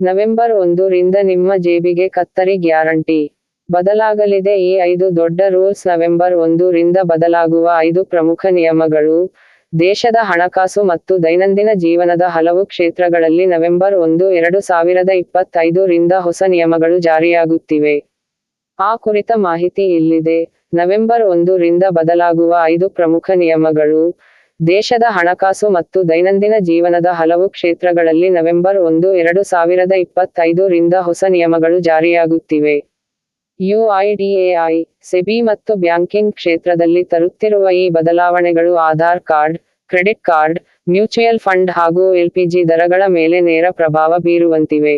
November ಒಂದು ರಿಂದ ನಿಮ್ಮ ಜೇಬಿಗೆ ಕತ್ತರಿ ಗ್ಯಾರಂಟಿ. ಬದಲಾಗಲಿದೆ ಈ ಐದು ದೊಡ್ಡ ರೂಲ್ಸ್ ನವೆಂಬರ್ ಒಂದು ರಿಂದ ಬದಲಾಗುವ ಐದು ಪ್ರಮುಖ ನಿಯಮಗಳು. ದೇಶದ ಹಣಕಾಸು ಮತ್ತು ದೈನಂದಿನ ಜೀವನದ ಹಲವು ಕ್ಷೇತ್ರಗಳಲ್ಲಿ ನವೆಂಬರ್ ಒಂದು, ಎರಡು ಸಾವಿರದ ಇಪ್ಪತ್ತೈದು ರಿಂದ ಹೊಸ ನಿಯಮಗಳು ಜಾರಿಯಾಗುತ್ತಿವೆ. ಆ ಕುರಿತ ಮಾಹಿತಿ ಇಲ್ಲಿದೆ. ನವೆಂಬರ್ ಒಂದು ರಿಂದ ಬದಲಾಗುವ ಐದು ಪ್ರಮುಖ ನಿಯಮಗಳು. ದೇಶದ ಹಣಕಾಸು ಮತ್ತು ದೈನಂದಿನ ಜೀವನದ ಹಲವು ಕ್ಷೇತ್ರಗಳಲ್ಲಿ ನವೆಂಬರ್ ಒಂದು, ಎರಡು ಸಾವಿರದ ಇಪ್ಪತ್ತೈದು ರಿಂದ ಹೊಸ ನಿಯಮಗಳು ಜಾರಿಯಾಗುತ್ತಿವೆ. ಯುಐಡಿಎಐ ಸೆಬಿ ಮತ್ತು ಬ್ಯಾಂಕಿಂಗ್ ಕ್ಷೇತ್ರದಲ್ಲಿ ತರುತ್ತಿರುವ ಈ ಬದಲಾವಣೆಗಳು Aadhaar card, credit card, mutual fund ಹಾಗೂ ಎಲ್ಪಿಜಿ ದರಗಳ ಮೇಲೆ ನೇರ ಪ್ರಭಾವ ಬೀರುವಂತಿವೆ.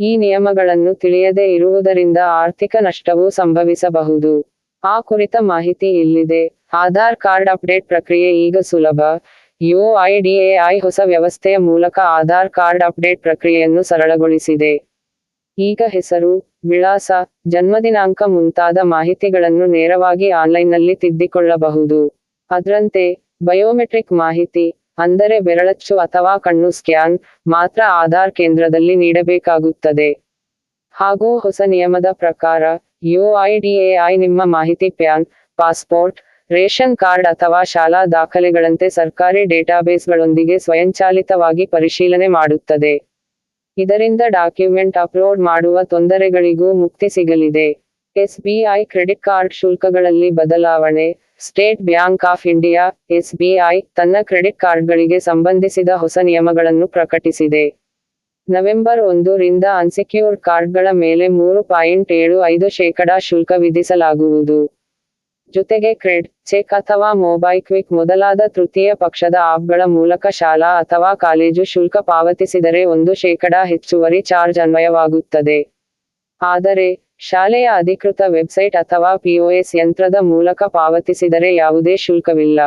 ಈ ನಿಯಮಗಳನ್ನು ತಿಳಿಯದೇ ಇರುವುದರಿಂದ ಆರ್ಥಿಕ ನಷ್ಟವೂ ಸಂಭವಿಸಬಹುದು. ಆ ಕುರಿತ ಮಾಹಿತಿ ಇಲ್ಲಿದೆ ಆಧಾರ್ ಕಾರ್ಡ್ ಅಪ್ಡೇಟ್ ಪ್ರಕ್ರಿಯೆ ಈಗ ಸುಲಭ. ಯುಐಡಿಎಐ ಹೊಸ ವ್ಯವಸ್ಥೆಯ ಮೂಲಕ ಆಧಾರ್ ಕಾರ್ಡ್ ಅಪ್ಡೇಟ್ ಪ್ರಕ್ರಿಯೆಯನ್ನು ಸರಳಗೊಳಿಸಿದೆ. ಈಗ ಹೆಸರು, ವಿಳಾಸ, ಜನ್ಮದಿನಾಂಕ ಮುಂತಾದ ಮಾಹಿತಿಗಳನ್ನು ನೇರವಾಗಿ ಆನ್ಲೈನ್ನಲ್ಲಿ ತಿದ್ದಿಕೊಳ್ಳಬಹುದು. ಅದರಂತೆ, ಬಯೋಮೆಟ್ರಿಕ್ ಮಾಹಿತಿ, ಅಂದರೆ ಬೆರಳಚ್ಚು ಅಥವಾ ಕಣ್ಣು ಸ್ಕ್ಯಾನ್, ಮಾತ್ರ ಆಧಾರ್ ಕೇಂದ್ರದಲ್ಲಿ ನೀಡಬೇಕಾಗುತ್ತದೆ. ಹಾಗೂ ಹೊಸ ನಿಯಮದ ಪ್ರಕಾರ ಯುಐಡಿಎಐ ನಿಮ್ಮ ಮಾಹಿತಿ ಪ್ಯಾನ್, ಪಾಸ್ಪೋರ್ಟ್, ರೇಷನ್ ಕಾರ್ಡ್ ಅಥವಾ ಶಾಲಾ ದಾಖಲೆಗಳಂತೆ ಸರ್ಕಾರಿ ಡೇಟಾಬೇಸ್ಗಳೊಂದಿಗೆ ಸ್ವಯಂಚಾಲಿತವಾಗಿ ಪರಿಶೀಲನೆ ಮಾಡುತ್ತದೆ. ಇದರಿಂದ ಡಾಕ್ಯುಮೆಂಟ್ ಅಪ್ಲೋಡ್ ಮಾಡುವ ತೊಂದರೆಗಳಿಗೂ ಮುಕ್ತಿ ಸಿಗಲಿದೆ. ಎಸ್ಬಿಐ ಕ್ರೆಡಿಟ್ ಕಾರ್ಡ್ ಶುಲ್ಕಗಳಲ್ಲಿ ಬದಲಾವಣೆ, State Bank of India SBI ತನ್ನ ಕ್ರೆಡಿಟ್ ಕಾರ್ಡ್ಗಳಿಗೆ ಸಂಬಂಧಿಸಿದ ಹೊಸ ನಿಯಮಗಳನ್ನು ಪ್ರಕಟಿಸಿದೆ. ನವೆಂಬರ್ ಒಂದು ರಿಂದ ಅನ್ಸೆಕ್ಯೂರ್ಡ್ ಕಾರ್ಡ್ಗಳ ಮೇಲೆ ಮೂರು ಪಾಯಿಂಟ್ ಏಳು ಐದು ಶೇಕಡಾ ಶುಲ್ಕ ವಿಧಿಸಲಾಗುವುದು. ಜೊತೆಗೆ ಕ್ರೆಡ್ ಚೆಕ್ ಅಥವಾ ಮೊಬೈಕ್ವಿಕ್ ಮೊದಲಾದ ತೃತೀಯ ಪಕ್ಷದ ಆಪ್ಗಳ ಮೂಲಕ ಶಾಲಾ ಅಥವಾ ಕಾಲೇಜು ಶುಲ್ಕ ಪಾವತಿಸಿದರೆ ಒಂದು ಶೇಕಡಾ ಹೆಚ್ಚುವರಿ ಚಾರ್ಜ್ ಅನ್ವಯವಾಗುತ್ತದೆ. ಆದರೆ, ಶಾಲೆಯ ಅಧಿಕೃತ ವೆಬ್ಸೈಟ್ ಅಥವಾ ಪಿಒಎಸ್ ಯಂತ್ರದ ಮೂಲಕ ಪಾವತಿಸಿದರೆ ಯಾವುದೇ ಶುಲ್ಕವಿಲ್ಲ.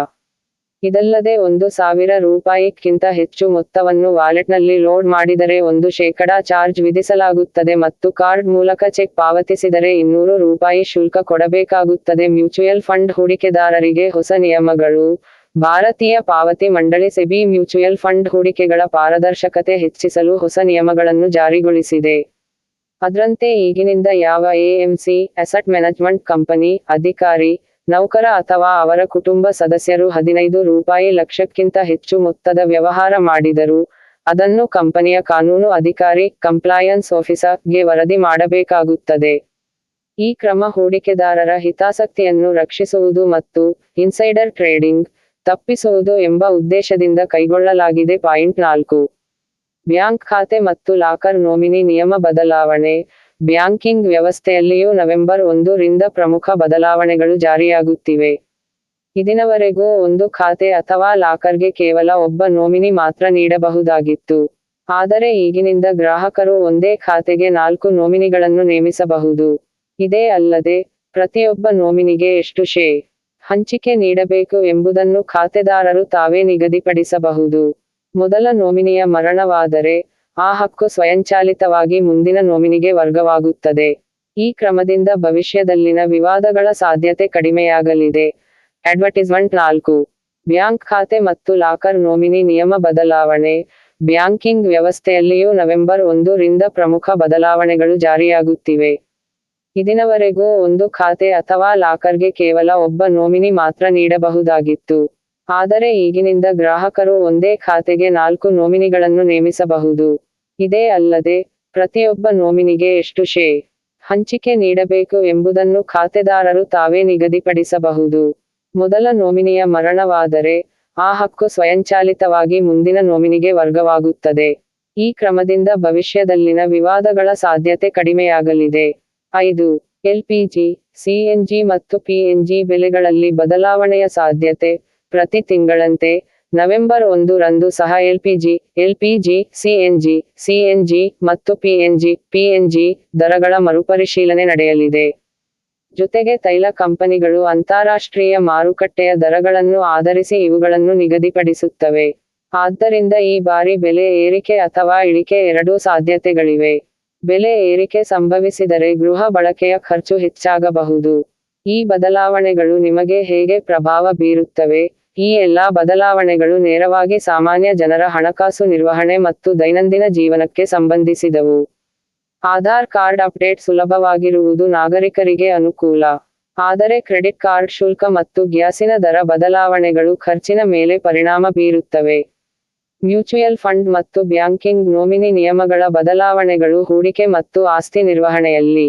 ಇದಲ್ಲದೆ ಒಂದು ಸಾವಿರ ರೂಪಾಯಿಕ್ಕಿಂತ ಹೆಚ್ಚು ಮೊತ್ತವನ್ನು ವಾಲೆಟ್ನಲ್ಲಿ ಲೋಡ್ ಮಾಡಿದರೆ ಒಂದು ಶೇಕಡಾ ಚಾರ್ಜ್ ವಿಧಿಸಲಾಗುತ್ತದೆ ಮತ್ತು ಕಾರ್ಡ್ ಮೂಲಕ ಚೆಕ್ ಪಾವತಿಸಿದರೆ ಇನ್ನೂರು ರೂಪಾಯಿ ಶುಲ್ಕ ಕೊಡಬೇಕಾಗುತ್ತದೆ. ಮ್ಯೂಚುಯಲ್ ಫಂಡ್ ಹೂಡಿಕೆದಾರರಿಗೆ ಹೊಸ ನಿಯಮಗಳು. ಭಾರತೀಯ ಪಾವತಿ ಮಂಡಳಿ ಸೆಬಿ ಮ್ಯೂಚುಯಲ್ ಫಂಡ್ ಹೂಡಿಕೆಗಳ ಪಾರದರ್ಶಕತೆ ಹೆಚ್ಚಿಸಲು ಹೊಸ ನಿಯಮಗಳನ್ನು ಜಾರಿಗೊಳಿಸಿದೆ. ಅದರಂತೆ ಈಗಿನಿಂದ ಯಾವ ಎಎಂಸಿ ಅಸೆಟ್ ಮ್ಯಾನೇಜ್ಮೆಂಟ್ ಕಂಪನಿ, ಅಧಿಕಾರಿ ನೌಕರ ಅಥವಾ ಅವರ ಕುಟುಂಬ ಸದಸ್ಯರು ಹದಿನೈದು ರೂಪಾಯಿ ಲಕ್ಷಕ್ಕಿಂತ ಹೆಚ್ಚು ಮೊತ್ತದ ವ್ಯವಹಾರ ಮಾಡಿದರು, ಅದನ್ನು ಕಂಪನಿಯ ಕಾನೂನು ಅಧಿಕಾರಿ, ಕಂಪ್ಲಾಯನ್ಸ್ ಆಫೀಸರ್ಗೆ ವರದಿ ಮಾಡಬೇಕಾಗುತ್ತದೆ. ಈ ಕ್ರಮ ಹೂಡಿಕೆದಾರರ ಹಿತಾಸಕ್ತಿಯನ್ನು ರಕ್ಷಿಸುವುದು ಮತ್ತು ಇನ್ಸೈಡರ್ ಟ್ರೇಡಿಂಗ್ ತಪ್ಪಿಸುವುದು ಎಂಬ ಉದ್ದೇಶದಿಂದ ಕೈಗೊಳ್ಳಲಾಗಿದೆ. ಪಾಯಿಂಟ್ ನಾಲ್ಕು. ಬ್ಯಾಂಕ್ ಖಾತೆ ಮತ್ತು ಲಾಕರ್ ನೋಮಿನಿ ನಿಯಮ ಬದಲಾವಣೆ ಬ್ಯಾಂಕಿಂಗ್ ವ್ಯವಸ್ಥೆಯಲ್ಲಿಯೂ ನವೆಂಬರ್ ಒಂದು ರಿಂದ ಪ್ರಮುಖ ಬದಲಾವಣೆಗಳು ಜಾರಿಯಾಗುತ್ತಿವೆ. ಇದಿನವರೆಗೂ ಒಂದು ಖಾತೆ ಅಥವಾ ಲಾಕರ್ಗೆ ಕೇವಲ ಒಬ್ಬ ನೋಮಿನಿ ಮಾತ್ರ ನೀಡಬಹುದಾಗಿತ್ತು. ಆದರೆ ಈಗಿನಿಂದ ಗ್ರಾಹಕರು ಒಂದೇ ಖಾತೆಗೆ ನಾಲ್ಕು ನೋಮಿನಿಗಳನ್ನು ನೇಮಿಸಬಹುದು. ಇದೇ ಅಲ್ಲದೆ, ಪ್ರತಿಯೊಬ್ಬ ನೋಮಿನಿಗೆ ಎಷ್ಟು ಶೇ ಹಂಚಿಕೆ ನೀಡಬೇಕು ಎಂಬುದನ್ನು ಖಾತೆದಾರರು ತಾವೇ ನಿಗದಿಪಡಿಸಬಹುದು. ಮೊದಲ ನೋಮಿನಿಯ ಮರಣವಾದರೆ ಆ ಹಕ್ಕು ಸ್ವಯಂಚಾಲಿತವಾಗಿ ಮುಂದಿನ ನೋಮಿನಿಗೆ ವರ್ಗವಾಗುತ್ತದೆ. ಈ ಕ್ರಮದಿಂದ ಭವಿಷ್ಯದಲ್ಲಿನ ವಿವಾದಗಳ ಸಾಧ್ಯತೆ ಕಡಿಮೆಯಾಗಲಿದೆ. ಅಡ್ವರ್ಟೈಸ್ಮೆಂಟ್ ನಾಲ್ಕು. ಬ್ಯಾಂಕ್ ಖಾತೆ ಮತ್ತು ಲಾಕರ್ ನೋಮಿನಿ ನಿಯಮ ಬದಲಾವಣೆ. ಬ್ಯಾಂಕಿಂಗ್ ವ್ಯವಸ್ಥೆಯಲ್ಲಿಯೂ ನವೆಂಬರ್ ಒಂದು ರಿಂದ ಪ್ರಮುಖ ಬದಲಾವಣೆಗಳು ಜಾರಿಯಾಗುತ್ತಿವೆ. ಇದಿನವರೆಗೂ ಒಂದು ಖಾತೆ ಅಥವಾ ಲಾಕರ್ಗೆ ಕೇವಲ ಒಬ್ಬ ನೋಮಿನಿ ಮಾತ್ರ ನೀಡಬಹುದಾಗಿತ್ತು. ಆದರೆ ಈಗಿನಿಂದ ಗ್ರಾಹಕರು ಒಂದೇ ಖಾತೆಗೆ ನಾಲ್ಕು ನೋಮಿನಿಗಳನ್ನು ನೇಮಿಸಬಹುದು. ಇದೇ ಅಲ್ಲದೆ, ಪ್ರತಿಯೊಬ್ಬ ನೋಮಿನಿಗೆ ಎಷ್ಟು ಶೇ ಹಂಚಿಕೆ ನೀಡಬೇಕು ಎಂಬುದನ್ನು ಖಾತೆದಾರರು ತಾವೇ ನಿಗದಿಪಡಿಸಬಹುದು. ಮೊದಲ ನೋಮಿನಿಯ ಮರಣವಾದರೆ, ಆ ಹಕ್ಕು ಸ್ವಯಂಚಾಲಿತವಾಗಿ ಮುಂದಿನ ನೋಮಿನಿಗೆ ವರ್ಗವಾಗುತ್ತದೆ. ಈ ಕ್ರಮದಿಂದ ಭವಿಷ್ಯದಲ್ಲಿನ ವಿವಾದಗಳ ಸಾಧ್ಯತೆ ಕಡಿಮೆಯಾಗಲಿದೆ. ಐದು ಎಲ್ಪಿಜಿ ಸಿಎನ್ಜಿ ಮತ್ತು ಪಿಎನ್ಜಿ ಬೆಲೆಗಳಲ್ಲಿ ಬದಲಾವಣೆಯ ಸಾಧ್ಯತೆ ಪ್ರತಿ ತಿಂಗಳಂತೆ ನವೆಂಬರ್ ಒಂದು ರಂದು ಸಹ ಎಲ್ಪಿಜಿ ಎಲ್ಪಿಜಿ ಸಿಎನ್ಜಿ ಸಿಎನ್ಜಿ ಮತ್ತು ಪಿಎನ್ಜಿ ಪಿಎನ್ಜಿ ದರಗಳ ಮರುಪರಿಶೀಲನೆ ನಡೆಯಲಿದೆ. ಜೊತೆಗೆ ತೈಲ ಕಂಪನಿಗಳು ಅಂತಾರಾಷ್ಟ್ರೀಯ ಮಾರುಕಟ್ಟೆಯ ದರಗಳನ್ನು ಆಧರಿಸಿ ಇವುಗಳನ್ನು ನಿಗದಿಪಡಿಸುತ್ತವೆ. ಆದ್ದರಿಂದ ಈ ಬಾರಿ ಬೆಲೆ ಏರಿಕೆ ಅಥವಾ ಇಳಿಕೆ ಎರಡೂ ಸಾಧ್ಯತೆಗಳಿವೆ. ಬೆಲೆ ಏರಿಕೆ ಸಂಭವಿಸಿದರೆ ಗೃಹ ಬಳಕೆಯ ಖರ್ಚು ಹೆಚ್ಚಾಗಬಹುದು. ಈ ಬದಲಾವಣೆಗಳು ನಿಮಗೆ ಹೇಗೆ ಪ್ರಭಾವ ಬೀರುತ್ತವೆ? ಈ ಎಲ್ಲಾ ಬದಲಾವಣೆಗಳು ನೇರವಾಗಿ ಸಾಮಾನ್ಯ ಜನರ ಹಣಕಾಸು ನಿರ್ವಹಣೆ ಮತ್ತು ದೈನಂದಿನ ಜೀವನಕ್ಕೆ ಸಂಬಂಧಿಸಿದವು. ಆಧಾರ್ ಕಾರ್ಡ್ ಅಪ್ಡೇಟ್ ಸುಲಭವಾಗಿರುವುದು ನಾಗರಿಕರಿಗೆ ಅನುಕೂಲ. ಆದರೆ ಕ್ರೆಡಿಟ್ ಕಾರ್ಡ್ ಶುಲ್ಕ ಮತ್ತು ಗ್ಯಾಸಿನ ದರ ಬದಲಾವಣೆಗಳು ಖರ್ಚಿನ ಮೇಲೆ ಪರಿಣಾಮ ಬೀರುತ್ತವೆ. ಮ್ಯೂಚುಯಲ್ ಫಂಡ್ ಮತ್ತು ಬ್ಯಾಂಕಿಂಗ್ ನೋಮಿನಿ ನಿಯಮಗಳ ಬದಲಾವಣೆಗಳು ಹೂಡಿಕೆ ಮತ್ತು ಆಸ್ತಿ ನಿರ್ವಹಣೆಯಲ್ಲಿ